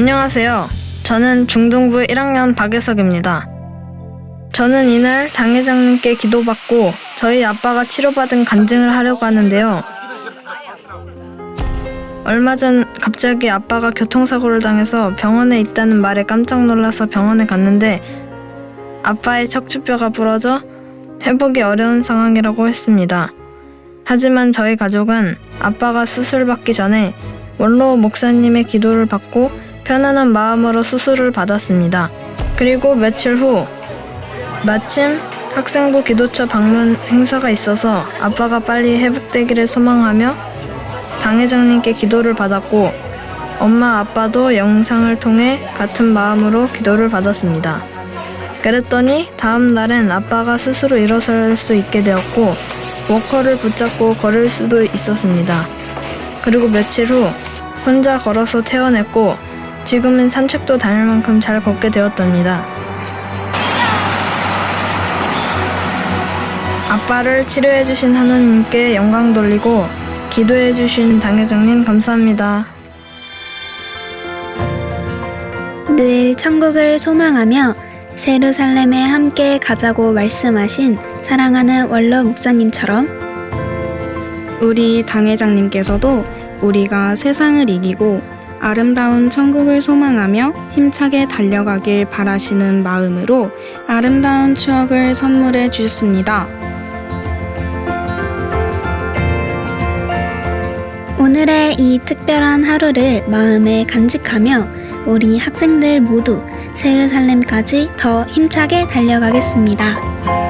안녕하세요. 저는 중등부 1학년 박예석입니다. 저는 이날 당회장님께 기도받고 저희 아빠가 치료받은 간증을 하려고 하는데요. 얼마 전 갑자기 아빠가 교통사고를 당해서 병원에 있다는 말에 깜짝 놀라서 병원에 갔는데 아빠의 척추뼈가 부러져 회복이 어려운 상황이라고 했습니다. 하지만 저희 가족은 아빠가 수술받기 전에 원로 목사님의 기도를 받고 편안한 마음으로 수술을 받았습니다. 그리고 며칠 후 마침 학생부 기도처 방문 행사가 있어서 아빠가 빨리 회복되기를 소망하며 당회장님께 기도를 받았고 엄마 아빠도 영상을 통해 같은 마음으로 기도를 받았습니다. 그랬더니 다음 날엔 아빠가 스스로 일어설 수 있게 되었고 워커를 붙잡고 걸을 수도 있었습니다. 그리고 며칠 후 혼자 걸어서 퇴원했고 지금은 산책도 다닐 만큼 잘 걷게 되었답니다. 아빠를 치료해주신 하나님께 영광 돌리고 기도해주신 당회장님 감사합니다. 늘 천국을 소망하며 세루살렘에 함께 가자고 말씀하신 사랑하는 원로 목사님처럼 우리 당회장님께서도 우리가 세상을 이기고 아름다운 천국을 소망하며 힘차게 달려가길 바라시는 마음으로 아름다운 추억을 선물해 주셨습니다. 오늘의 이 특별한 하루를 마음에 간직하며 우리 학생들 모두 세루살렘까지 더 힘차게 달려가겠습니다.